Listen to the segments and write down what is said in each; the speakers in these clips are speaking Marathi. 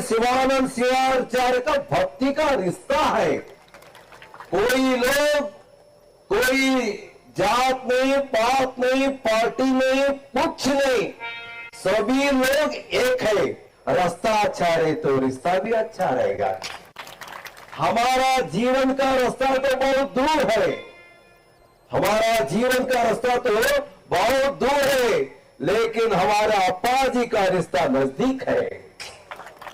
शिवानंद शिवाचार्य का भक्ति का रिश्ता है। कोई लोग, कोई जात नहीं, पात नहीं, पार्टी नहीं, कुछ नहीं, सभी लोग एक है। रास्ता अच्छा रहे तो रिश्ता भी अच्छा रहेगा। हमारा जीवन का रास्ता तो बहुत दूर है। हमारा जीवन का रास्ता तो बहुत दूर है, लेकिन हमारा अप्पा जी का रिश्ता नज़दीक है।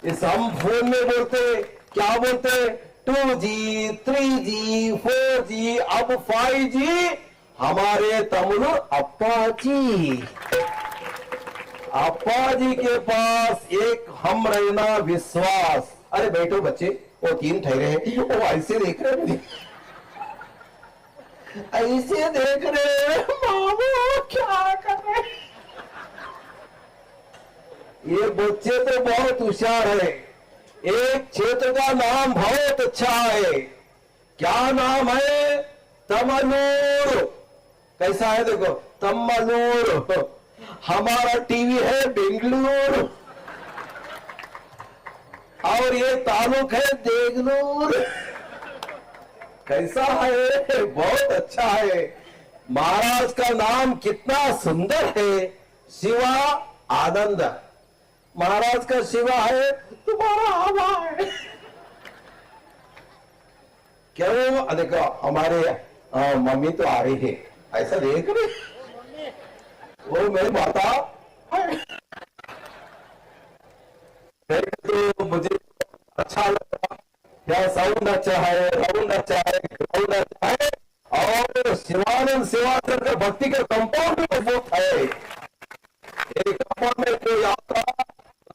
इस हम फ़ोन में बोलते, क्या बोलते two G three G four G अब फाइव जी हमारे तमिल अप्पा जी अप्पा जी के पास एक हम रहना विश्वास अरे बैठो बच्चे, वो तीन ठहरे हैं, वो ऐसे देख रहे हैं। ऐसे देख रहे मामू, क्या कर रहे? ये बच्चे तो बहुत होशियार है। एक क्षेत्र का नाम बहुत अच्छा है। क्या नाम है? तमलूर। कैसा है देखो? तमलूर। हमारा टीवी है बेंगलुरु। और ये तालुक है देगलूर। कैसा है? बहुत अच्छा है। महाराज का नाम कितना सुंदर है। शिवा आनंद। महाराज का शिवा है, तुम्हारा हवा है। क्यों? देखो, हमारे मम्मी तो आ रही है। ऐसा देख रहे वो मेरी माता। तो मुझे अच्छा लगा। क्या साउंड अच्छा है, साउंड अच्छा है ग्राउंड अच्छा है। और शिवानंद सेवाचर का भक्ति का कंपाउंड मज़बूत है। एक कंपाउंड में कोई आता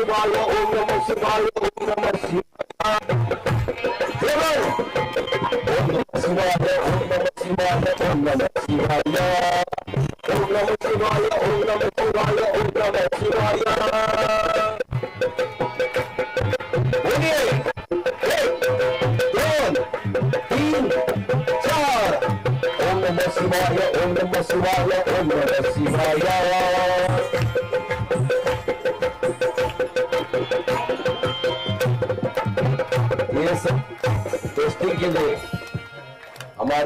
शिवाय ओम नमः शिवाय ओम नमः शिवाय ओम नमः शिवाय ओम नमः शिवाय ओम नमः शिवाय ओम नमः शिवाय ओम नमः शिवाय ओम नमः शिवाय बोलिए एक दोन तीन चार ओम नमः शिवाय ओम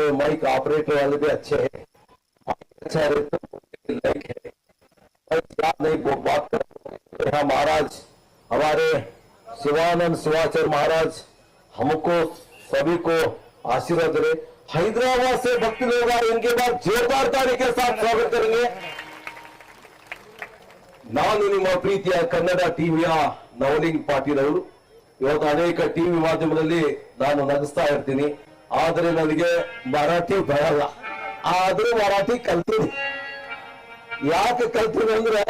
हमारे माइक ऑपरेटर वाले भी अच्छे हैं माइक अच्छा है तो लाइक है और क्या नहीं वो बात कर यहाँ महाराज हमारे शिवानंद शिवाचर महाराज हमको सभी को आशीर्वाद दे हैदराबाद से भक्ति लोग आए इनके बाद जोरदार ताली के साथ स्वागत करेंगे ನಾನು ನಿಮ್ಮ ಪ್ರೀತಿಯ ಕನ್ನಡ ಟಿವಿಯ ನವಲಿಂಗ್ ಪಾಟೀಲ್ ಅವರು ಇವತ್ತು ಅನೇಕ ಟಿವಿ ಮಾಧ್ಯಮದಲ್ಲಿ ನಾನು ನಗಿಸ್ತಾ ಇರ್ತೀನಿ ಆದರೆ ನನಗೆ ಮರಾಠಿ ಬರಲ್ಲ. ಆದ್ರೂ ಮರಾಠಿ ಕಲ್ತೀನಿ ಯಾಕೆ ಕಲ್ತೀನಿ ಅಂದ್ರೆ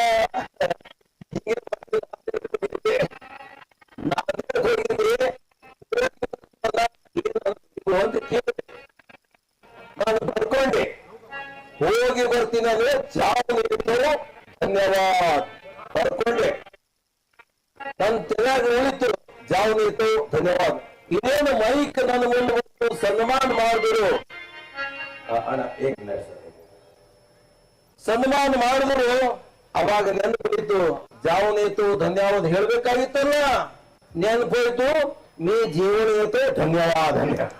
ಬರ್ಕೊಂಡೆ. ಹೋಗಿ ಬರ್ತೀನಿ ಅಂದ್ರೆ ಜಾಬ್ ನೀಡಿದ್ದರು ಧನ್ಯವಾದ. ಬರ್ಕೊಂಡೆ. ನನ್ನ ತಲೆಯಾಗ ಉಳಿತು. ಜಾವ ನೀಡಿತು ಧನ್ಯವಾದ. ಇನ್ನೇನು ಮೈಕ್ ನನ್ನ ಮುಂದೆ ಬಂದು ಸನ್ಮಾನ ಮಾಡಿದ್ರು ಅಣ್ಣ ಏಕ್ ಮಿನಿಟ್ ಸರ್ ಸನ್ಮಾನ ಮಾಡಿದ್ರು ಅವಾಗ ನೆನಪಿತ್ತು ಜಾವನೇತು ಧನ್ಯವಾದ ಹೇಳ್ಬೇಕಾಗಿತ್ತಲ್ಲ ನೆನಪೋಯ್ತು ನೀ ಜೀವನ ಏತು ಧನ್ಯವಾದ ಧನ್ಯವಾದ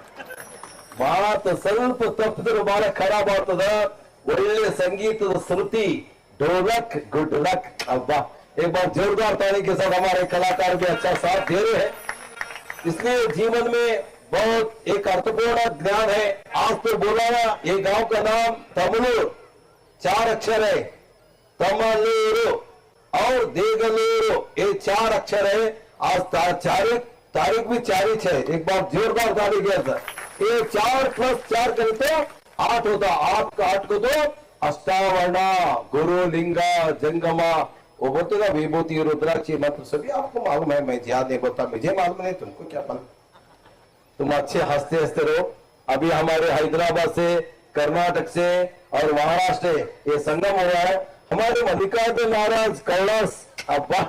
ಮಾತು ಸ್ವಲ್ಪ ತಪ್ಪಿದ್ರೆ ಬಹಳ ಖರಾಬ್ ಆಗ್ತದ ಒಳ್ಳೆ ಸಂಗೀತದ ಶ್ರುತಿ ढोलक गुड लक अब्बा एक बार जोरदार ताली के साथ हमारे कलाकार भी अच्छा साथ दे रहे हैं इसलिए जीवन में बहुत एक अर्थपूर्ण ज्ञान है। आज तो बोला ना ये गाँव का नाम तमलूर। चार अक्षर है। तमलूर और देगलूर। ये चार अक्षर है। आज ता- तारीख भी चार ही। एक बार जोरदार ताली गया सर ये चार प्लस चार करे तो आठ होता। आठ का आठ को तो अष्टावर्ण गुरु लिंगा जंगम वो बोलते ना विभूति रुद्राक्षी मंत्र सभी आपको मालूम है, मैं याद नहीं बोलता, मुझे मालूम नहीं, तुमको क्या मालूम तुम अच्छे हँसते हँसते रहो। अभी हमारे हैदराबाद से, कर्नाटक से और महाराष्ट्र ये संगम हो रहा है। हमारे मल्लिकार्जुन महाराज, कैलाश, अब्बा,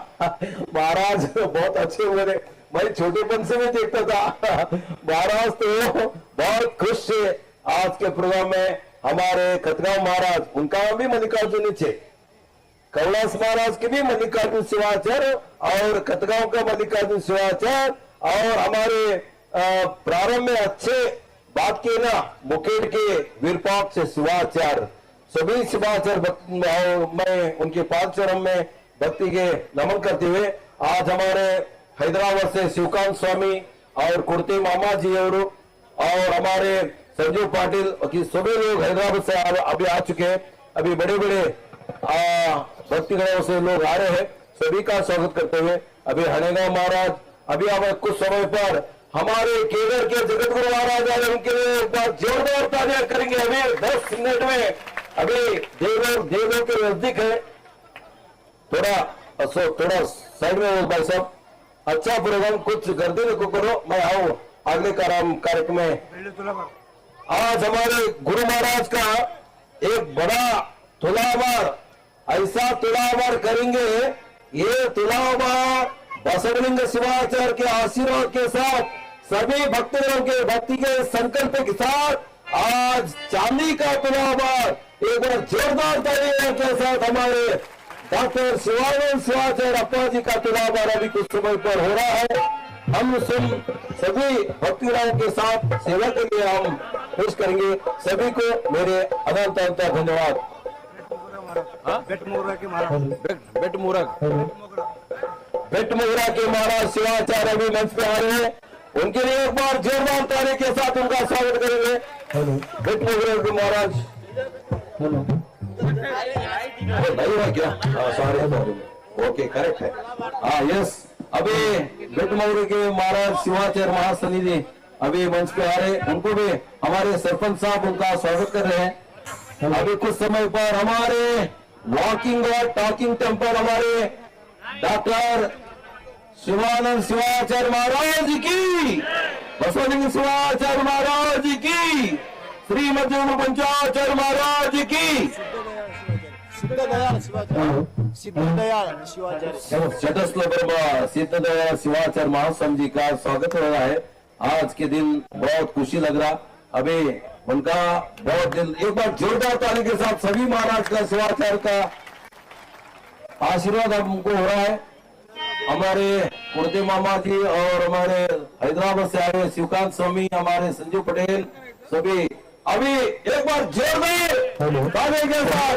महाराज, बहुत अच्छे हुए थे। मैं छोटेपन से भी देखता था। महाराज तो बहुत खुश थे। आज के प्रोग्राम में हमारे खतगांव महाराज, उनका भी मल्लिकार्जुन नीचे कैलाश महाराज के भी मल्लिकार्जुन शिवाचार्य और खतगांव का मल्लिकार्जुन शिवाचार्य और हमारे प्रारंभ में अच्छे बात किए ना मुकेट के वीरपाक से शिवाचार्य सभी शिवाचार्य भक्त- मैं उनके पाद चरण में भक्ति के नमन करते हुए आज हमारे हैदराबाद से शिवकांत स्वामी और कुर्ते मामा जी और और हमारे संजीव पाटिल की सभी लोग हैदराबाद से अभी आ चुके हैं। अभी बड़े बड़े भक्तिगणों से लोग आ रहे हैं। सभी का स्वागत करते हुए अभी हनेगांव महाराज, अभी हमें कुछ समय पर हमारे केगर के जगत गुरु महाराज आ रहे उनके लिए एक बार जोरदार तालियाँ करेंगे। अभी दस मिनट में अभी देवलोक देवलोक के नज़दीक है। थोड़ा असो थोड़ा साइड में भाई साहब। अच्छा प्रोग्राम कुछ गर्दी को करो, मैं आऊँ अगले कार्यक्रम में। आज हमारे गुरु महाराज का एक बड़ा तुलाभार ऐसा तुलाभार करेंगे, ये तुलाभार बसवलिंग शिवाचार्य के आशीर्वाद के साथ, सभी भक्तों के भक्ति के संकल्प के साथ, आज चांदी का तुलाभार एक बार जोरदार तालियों के साथ हमारे डॉक्टर शिवानंद शिवाचार्य अप्पा जी का तुलाभार अभी कुछ समय पर हो रहा है। हम सुन, सभी भक्तिराव के साथ सेवा के लिए हम पेश करेंगे। सभी को मेरे अनंत अनंत धन्यवाद। बेट मोरा के महाराज। बेट मुरग बेट मोगरा के। महाराज शिवाचार्य भी मंच पे आ रहे हैं। उनके लिए एक बार जोरदार ताली के साथ उनका स्वागत करेंगे। बेट मोगरा के महाराज। अरे नहीं हुआ क्या? सॉरी ओके करेक्ट है। हाँ यस। अभी बेट मोगरे के महाराज शिवाचार्य महासनिधि अभी मंच पे आ रहे हैं। उनको भी हमारे सरपंच साहब उनका स्वागत कर रहे हैं। अभी कुछ समय पर हमारे वॉकिंग और टॉकिंग टेम्पर हमारे डॉक्टर शिवानंद शिवाचार्य महाराज की। बसवलिंग शिवाचार्य महाराज की। श्री मध्यम पंचाचार्य महाराज की। सिद्ध शिवाचार्य। सिद्ध शिवाचार्य। चटस्ल ब्रह्मा सिद्धदयाल शिवाचार्य महासम जी का स्वागत हो रहा है। आज के दिन बहुत खुशी लग रहा। अभी उनका बहुत दिल, एक बार जोरदार ताली के साथ सभी महाराष्ट्र का शिवाचार्य का आशीर्वाद हमको हो रहा है। हमारे कुर्ते मामा जी और हमारे हैदराबाद से आए शिवकांत स्वामी, हमारे संजू पटेल, सभी। अभी एक बार जोरदार के साथ।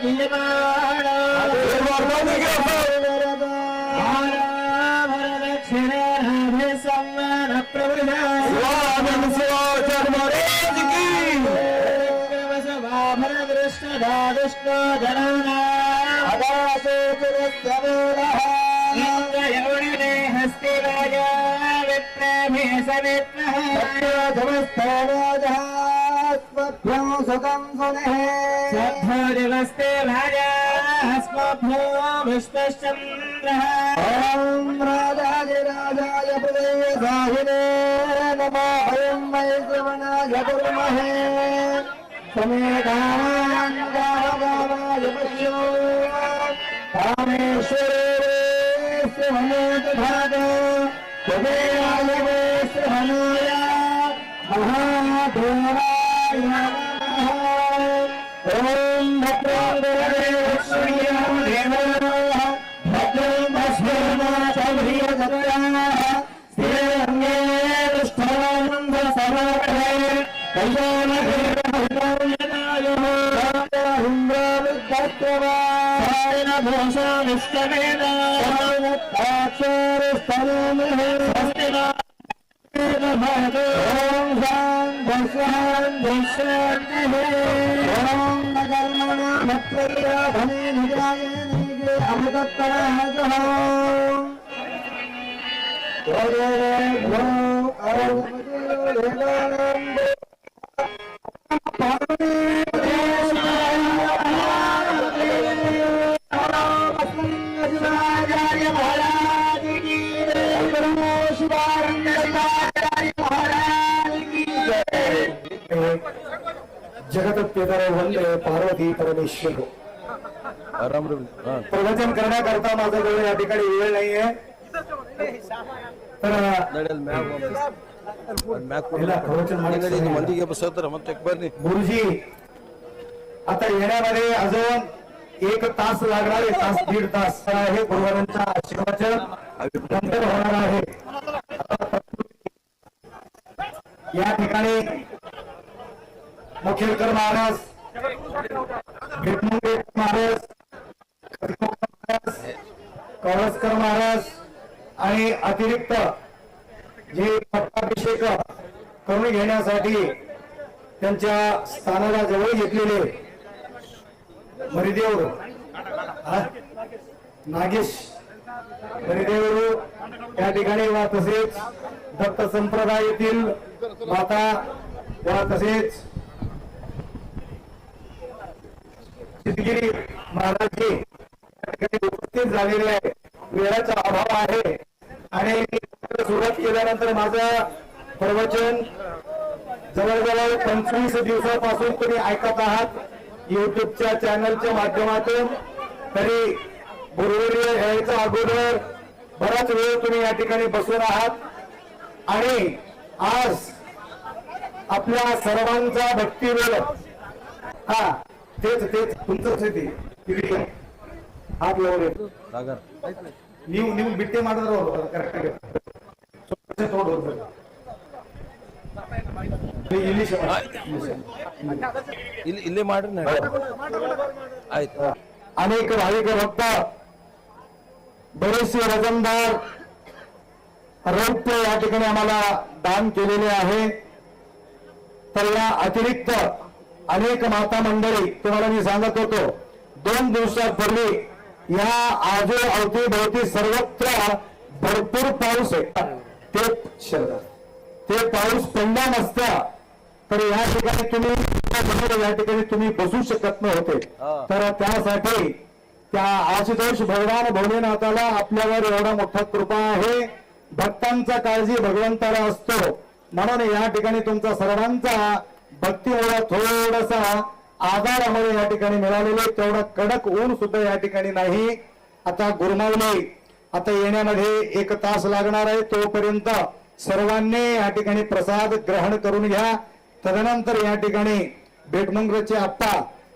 की एक बार ताली के साथ शिवानंद शिवाचार्य हस्तिराज विप्रभे सवित्रः सत्योधमस्तराजः सुखं सुनः सद्धोरिवस्ते भाजा हस्मभ्यो विश्वश्चन्द्रः ॐ राजाधिराजाय पृथिवे साहिने अयं वै श्रवणाय कुर्महे समेधानन्द गावगावाय पश्यो कामेश्वरे श्रवणोतभाग कुबेराय वै कल्याणभिर्भूषाविष्टमेन जगतपितर वंदे पार्वती परमेश्वर प्रवचन करण्याकरता माझा वेळ या ठिकाणी जगदप्यतर वंदे पार्वती परमेश्वर। प्रवचन करण्याकरता माझ्याजवळ या ठिकाणी वेळ नाहीये. गुरुजी आता येण्यामध्ये अजून एक तास लागणार आहे तास दीड तास. आहे गुरुवारांच्या आशीर्वाचन नंतर होणार आहे. या ठिकाणी मुखेडकर महाराज भेटमुंगे महाराज कवळसकर महाराज आणि अतिरिक्त जे पट्टाभिषेक करून घेण्यासाठी त्यांच्या स्थानाला जवळ घेतलेले मरिदेव नागेश मरिदेव त्या ठिकाणी वा तसेच दत्त संप्रदायातील माता वा तसेच सिद्धगिरी महाराज जी उपस्थित झालेले आहे वेळाचा अभाव आहे. आणि सुरुवात केल्यानंतर माझं प्रवचन जवळजवळ पंचवीस दिवसापासून तुम्ही ऐकत आहात. युट्यूबच्या चॅनलच्या माध्यमातून. तरी गुरुवारी यायचा अगोदर बराच वेळ तुम्ही या ठिकाणी बसून आहात. आणि आज आपल्या सर्वांचा भक्तिवेल हा तेच तेच तुमचंच आहे ते तिकडे हात एवढे ನೀವು ನೀವು ಬಿಟ್ಟೆ ಮಾಡಿದ್ರು ಕರೆಕ್ಟ್ ಆಗಿ ತಗೊಂಡು ಹೋಗ್ಬೇಕು ಇಲ್ಲಿ ಶ- ಇಲ್ಲಿ ಶ- ಇಲ್ಲಿ ಇಲ್ಲೇ ಮಾಡ್ರಿ ನಾ ಆಯ್ತು अनेक भाविक भक्त बरेचसे वजनदार रौप्य या ठिकाणी आम्हाला दान केलेले आहे तर या अतिरिक्त अनेक माता मंडळी तुम्हाला मी सांगत होतो दोन दिवसापूर्वी या आजू अवतीभोवती सर्वत्र भरपूर पाऊस आहे. ते ते पाऊस पडला नसता तर या ठिकाणी तुम्ही या ठिकाणी तुम्ही बसू शकत नव्हते. तर त्यासाठी त्या आशुतोष भगवान भोलेनाथाला आपल्यावर एवढा मोठा कृपा आहे. भक्तांचा काळजी भगवंताला असतो. म्हणून या ठिकाणी तुमचा सर्वांचा भक्तीमुळे थोडासा आधार आम्हाला या ठिकाणी मिळालेले तेवढा कडक ऊन सुद्धा या ठिकाणी नाही. आता गुरमावले आता येण्यामध्ये एक तास लागणार आहे. तोपर्यंत सर्वांनी या ठिकाणी प्रसाद ग्रहण करून घ्या. तदनंतर या ठिकाणी भेटमंगचे आप्पा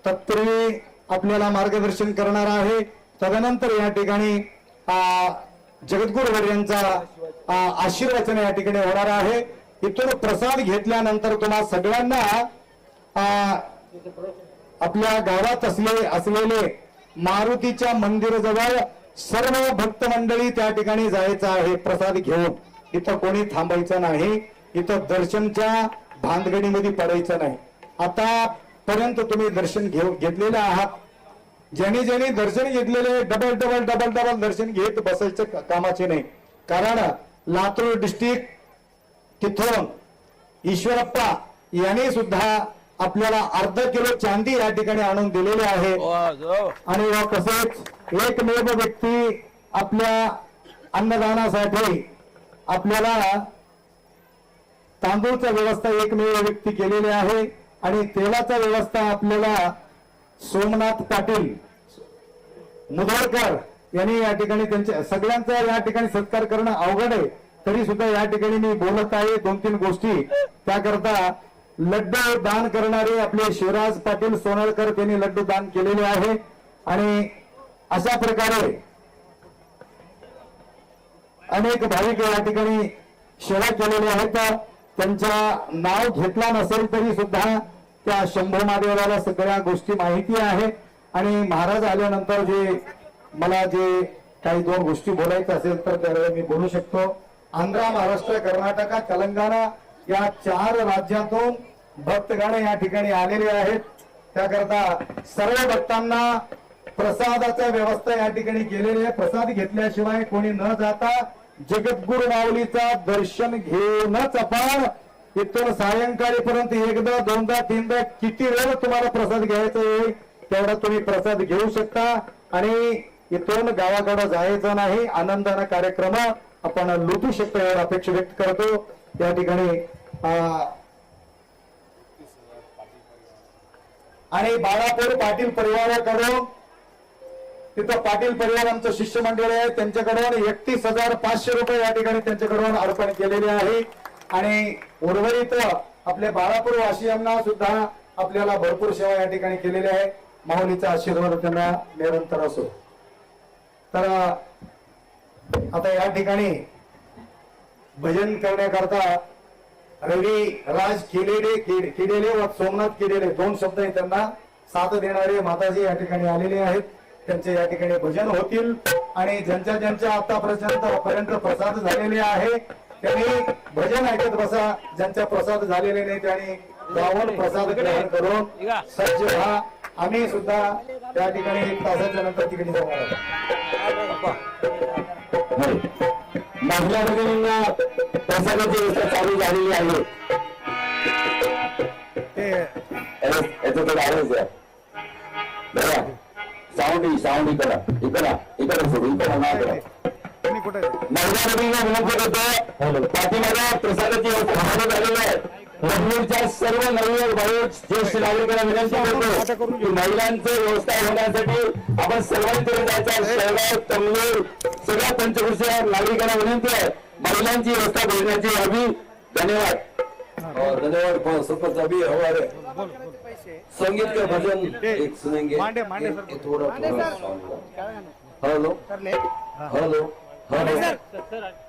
तत्पूर्वी आपल्याला मार्गदर्शन करणार आहे. तदनंतर या ठिकाणी जगद्गुरुवर यांचा आशीर्वचन या ठिकाणी होणार आहे. इथून प्रसाद घेतल्यानंतर तुम्हा सगळ्यांना आपल्या गावात असले असलेले मारुतीच्या मंदिराजवळ सर्व भक्त मंडळी त्या ठिकाणी जायचं आहे प्रसाद घेऊन. इथं कोणी थांबायचं नाही इथं दर्शनच्या भानगडीमध्ये पडायचं नाही. आता पर्यंत तुम्ही दर्शन घेऊ घेतलेलं आहात. ज्यांनी ज्यांनी दर्शन घेतलेले डबल डबल डबल डबल दर्शन घेत बसायचं कामाचे नाही. कारण लातूर डिस्ट्रिक्ट तिथून ईश्वरप्पा यांनी सुद्धा आपल्याला अर्ध किलो चांदी या ठिकाणी आणून दिलेली आहे. आणि तसेच एकमेव व्यक्ती आपल्या अन्नदानासाठी आपल्याला तांदूळचा व्यवस्था एकमेव व्यक्ती केलेली आहे. आणि तेलाचा व्यवस्था आपल्याला सोमनाथ पाटील मुधोळकर यांनी या ठिकाणी त्यांच्या सगळ्यांचा या ठिकाणी सत्कार करणं अवघड आहे. तरी सुद्धा या ठिकाणी मी बोलत आहे दोन तीन गोष्टी. त्याकरता लड्डू दान करणारे आपले शिवराज पाटील सोनळकर त्यांनी लड्डू दान केलेले आहे. आणि अशा प्रकारे अनेक भाविक या ठिकाणी सेवा केलेल्या आहेत. त्यांच्या नाव घेतला नसेल तरी सुद्धा त्या शंभू महादेवाला सगळ्या गोष्टी माहिती आहे. आणि महाराज आल्यानंतर जे मला जे काही दोन गोष्टी बोलायचं असेल तर त्यावेळेला मी बोलू शकतो. आंध्र महाराष्ट्र कर्नाटका तेलंगणा या चार राज्यातून भक्तगण या ठिकाणी आलेले आहेत. त्याकरता सर्व भक्तांना प्रसादाचा व्यवस्था या ठिकाणी केलेली आहे प्रसाद घेतल्याशिवाय कोणी न जाता जगद्गुरु माऊलीचा दर्शन घेऊनच आपण इथून सायंकाळी पर्यंत एकदा दोनदा तीनदा किती वेळ तुम्हाला प्रसाद घ्यायचा येईल तेवढा तुम्ही प्रसाद घेऊ शकता. आणि इथून गावाकडं जायचं नाही. आनंदाने कार्यक्रम आपण लुटू शकतो यावर अपेक्षा व्यक्त करतो. त्या ठिकाणी आणि बाळापूर पाटील परिवाराकडून तिथं पाटील परिवार आमचं शिष्यमंडळ आहे त्यांच्याकडून एकतीस हजार पाचशे रुपये या ठिकाणी त्यांच्याकडून अर्पण केलेले आहे. आणि उर्वरित आपल्या बाळापूर वासियांना सुद्धा आपल्याला भरपूर सेवा या ठिकाणी केलेली आहे. माऊलीचा आशीर्वाद त्यांना निरंतर असो. तर आता या ठिकाणी भजन करण्याकरता रवी राज केलेले केलेले व सोमनाथ केलेले दोन शब्द आहेत त्यांना साथ देणारे माताजी या ठिकाणी आलेले आहेत. त्यांचे या ठिकाणी भजन होतील. आणि ज्यांच्या ज्यांच्या आतापर्यंत पर्यंत प्रसाद झालेले आहे त्यांनी भजन ऐकत बसा. ज्यांच्या प्रसाद झालेले नाही त्यांनी गावन प्रसाद ग्रहण करून सज्ज व्हा. आम्ही सुद्धा त्या ठिकाणी एक तासाच्या नंतर तिकडे जाऊ महिला भगिनींना प्रसादाची व्यवस्था चालू झालेली आहे. याचं थोडं आवाज द्या बघा साऊंड साऊंड इकडा इकडा इकडा सोडू इकडा नाही करा महिला भगिनींना विनंती करतो पाठीमागे प्रसादाची व्यवस्था झाली झालेली आहे. लखनौच्या सर्व नवीन भाऊ ज्येष्ठ नागरिकांना विनंती करतो की महिलांचं व्यवस्था होण्यासाठी आपण सर्वांनी तरी जायचं शेळगाव तमलूर सगळ्या पंचकृषी नागरिकांना विनंती आहे. महिलांची व्यवस्था भरण्याची यावी धन्यवाद. धन्यवाद. प- सरपंच अभी हमारे संगीत के भजन? एक सुनेंगे. थोड़ा थोड़ा हेलो. हेलो. हेलो.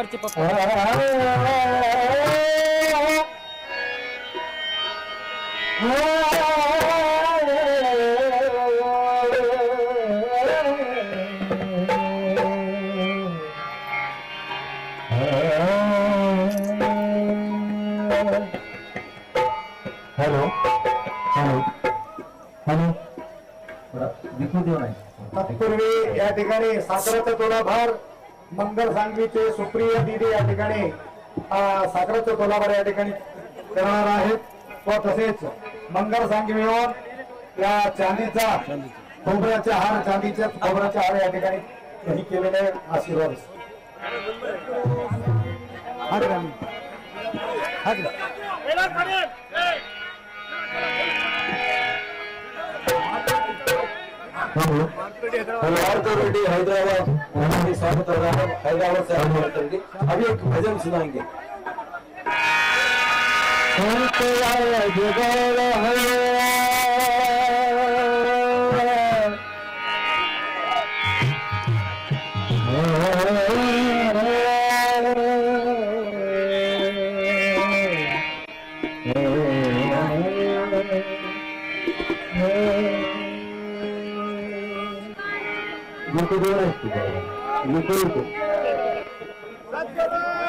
कोण ओमकारचे पप्पा हॅलो हॅलो हॅलो तत्पूर्वी या ठिकाणी साखरेचा तोलाभार मंगल सांगवीचे सुप्रिय दिदी या ठिकाणी साखरेचा तोलाभार या ठिकाणी करणार आहेत. व तसेच मंगल सांगवीवर या चांदीचा खोबऱ्याचा हार चांदीच्या खोबऱ्याचा हार या ठिकाणी हे केलेले आहे. आशीर्वाद. हा హలో హైదరాబాద్ స్వాగతం హైదరాబాద్ से हम करते अभी एक भजन सुनाएँगे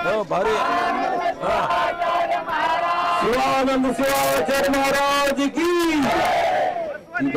हो भारी. हा. शिवानंद शिवाचार्य महाराज की ठीक